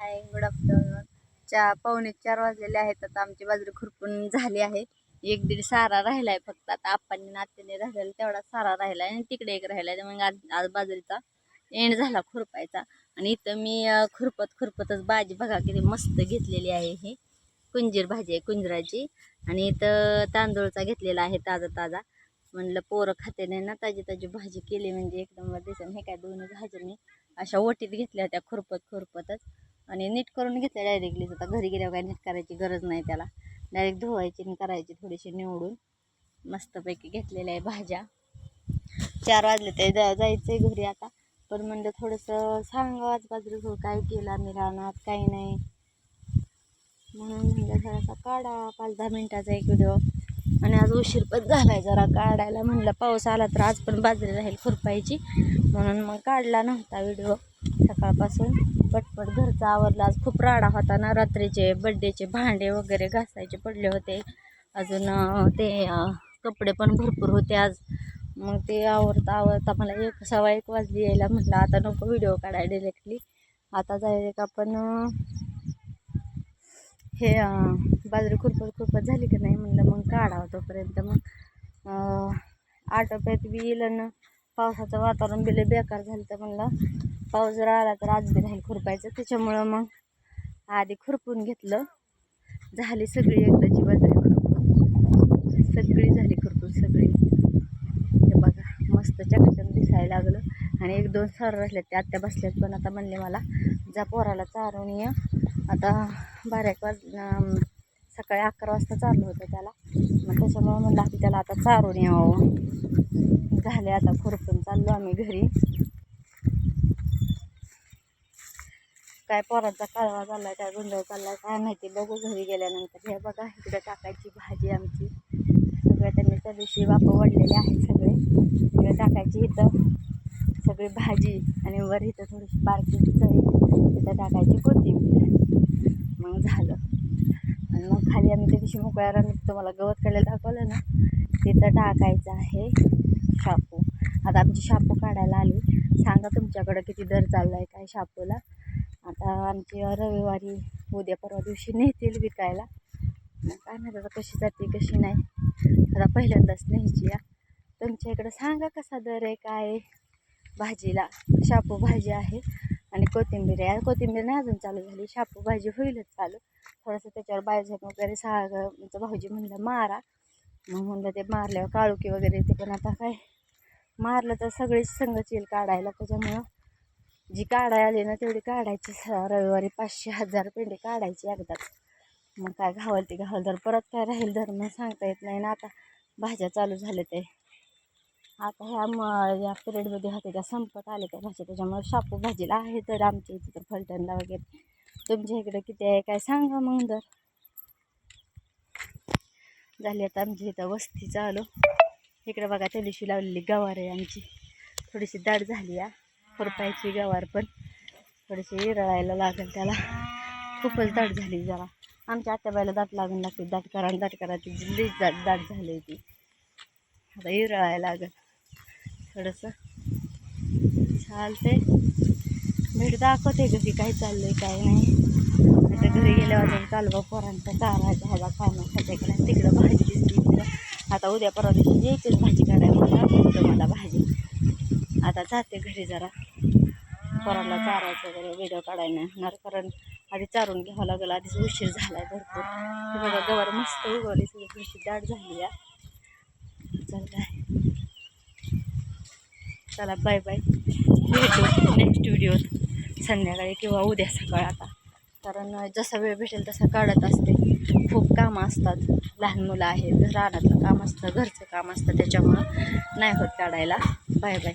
Hi good afternoon चा पावणे चार वाजलेले आहेत. आता आमची बाजरी खुरपून झाली आहे. एक दीड सारा राहिला आहे फक्त. आता आप्पांनी नात्याने राहिलेला तेवढा सारा राहिला आहे आणि तिकडे एक राहिला आहे मग आज आज बाजरीचा एंड झाला खुरपायचा. आणि इथं मी खुरपत खुरपतच भाजी बघा किती मस्त घेतलेली आहे ही. कुंजीर भाजी आहे कुंजराची. आणि इथं तांदूळचा घेतलेला आहे ताजा ताजा म्हणलं पोरं खाते नाही ना ताजी ताजी भाजी केली म्हणजे एकदम दिसून. हे काय दोन्ही भाज्या मी अशा ओटीत घेतल्या होत्या खुरपत खुरपतच. आणि नीट करून घेतल्या डायरेक्टलीच आता घरी गेल्यावर काय नीट करायची गरज नाही त्याला. डायरेक्ट धुवायची आणि करायची थोडीशी निवडून. मस्तपैकी घेतलेल्या आहे भाज्या. चार वाजले ते जा जायचं आहे घरी आता. पण म्हणलं थोडंसं सांगा आज बाजरी काय केलं आम्ही रानात काही नाही. म्हणून म्हणलं जरासा काढा. पाच दहा मिनटाचा एक व्हिडिओ आणि आज उशीर पण झालाय जरा काढायला. म्हणलं पाऊस आला तर आज पण बाजरी राहील खुरपायची. म्हणून मग काढला नव्हता व्हिडिओ सकाळपासून पटपट घरचं आवरलं. आज खूप राडा होता ना. रात्रीचे बड्डेचे भांडे वगैरे घासायचे पडले होते. अजून ते कपडे पण भरपूर होते आज. मग ते आवरता आवरता मला एक सव्वा एक वाजली यायला म्हटलं आता नको व्हिडिओ काढाय डिरेक्टली आता जायचं आपण पण हे बाजरी खुरपत खुरपत झाली की नाही म्हणलं मग काढावं तोपर्यंत. मग आटोप्यात बी येईल ना पावसाचं वातावरण बिले बेकार झालं तर म्हणलं. पाऊस जर आला तर आज बी राहील खुरपायचं. त्याच्यामुळं मग आधी खुरपून घेतलं. झाली सगळी एकदाची बाजरी खुरपून. सगळी झाली खुरपून सगळी. हे बघा मस्त चकाचक दिसायला लागलं. आणि एक दोन सर राहिले ते आत्या बसल्यात पण आता म्हणले मला जा पोराला चारून ये. आता बारेक वाज सकाळी अकरा वाजता चाललं होतं त्याला. मग त्याच्यामुळं म्हणलं आपण त्याला आता चारून यावं. झाले आता खुरपून चाललो आम्ही घरी. काय पोरांचा कळवा चालला काय गोंधळ चाललाय काय माहिती. बघू घरी गेल्यानंतर. हे बघा इकडे टाकायची भाजी आमची. सगळं त्यांनी त्या दिवशी वापर वाढलेले आहेत सगळे. इकडे टाकायची इथं सगळी भाजी आणि वर इथं थोडीशी बारकी तिथं टाकायची कोथिंबीर. मग झालं. आणि मग खाली आम्ही त्या दिवशी मोकळ्या रानात तुम्हाला गवत काढलेलं दाखवलं ना तिथं टाकायचं आहे शापू. आता आमची शापू काढायला आली. सांगा तुमच्याकडं किती दर चालला आहे काय शापूला? आता आमची रविवारी उद्या परवा दिवशी नेतील विकायला. मग काय माहिती आता कशी जाते कशी नाही. आता पहिल्यांदाच न्यायची या. तुमच्या इकडं सांगा कसा दर आहे काय भाजीला शापू भाजी आहे आणि कोथिंबीर आहे. कोथिंबीर नाही अजून चालू झाली. शापू भाजी होईलच चालू. थोडंसं त्याच्यावर बायझेप वगैरे साग आमचं भाऊजी म्हणलं मारा. मग म्हणलं ते मारल्यावर काळुकी वगैरे ते पण आता काय? मारलं तर सगळीच संगच येईल काढायला. त्याच्यामुळं जी काढाय आली ना तेवढी काढायची. रविवारी पाचशे हजार पेंडी काढायची एकदाच. मग काय घावल ते घावल. तर परत काय राहील धर मग सांगता येत नाही ना. आता भाज्या चालू झाल्या ते. आता ह्या म या पिरियडमध्ये होते त्या संपत आले त्या भाज्या. त्याच्यामुळे शापू भाजीला आहे तर आमच्या इथे तर फलटणला वगैरे. तुमच्या इकडे किती आहे काय सांगा मग दर झाली आता आमची इथं वस्ती चालू. इकडे बघा त्या दिवशी लावलेली गवार आहे आमची. थोडीशी दाट झाली या खुरपायची गवार पण. थोडीशी इरळायला लागेल त्याला. खूपच दाट झाली जरा. आमच्या आत्याबाईला दाट लागून लागते. दाट करा आणि दाट करा. ती लईच दाट दाट झाली ती आता हिरळायला लागेल. थोडंसं. चालते भेट दाखवते घरी. काय चाललंय काय नाही. आता घरी गेल्यावर चालवा कालवा पोरांचा चारा झाला खाणं खाते तिकडं भाजी दिसली आता उद्या परवा दिवशी यायचीच भाजी काढायला. दाखवतो मला भाजी. आता जाते घरी जरा. पोराला चारायचं वगैरे व्हिडिओ काढायला होणार कारण आधी चारून घ्यावं लागेल आधीच उशीर झाला आहे भरपूर बघा गवार मस्त उगवली सगळी थोडीशी दाट झाली या. चल काय चला बाय बाय. भेटू नेक्स्ट व्हिडिओत संध्याकाळी किंवा उद्या सकाळ आता. कारण जसा वेळ भेटेल तसा काढत असते. खूप कामं असतात. लहान मुलं आहेत रानातलं काम असतं घरचं काम असतं त्याच्यामुळं नाही होत काढायला. Bye bye.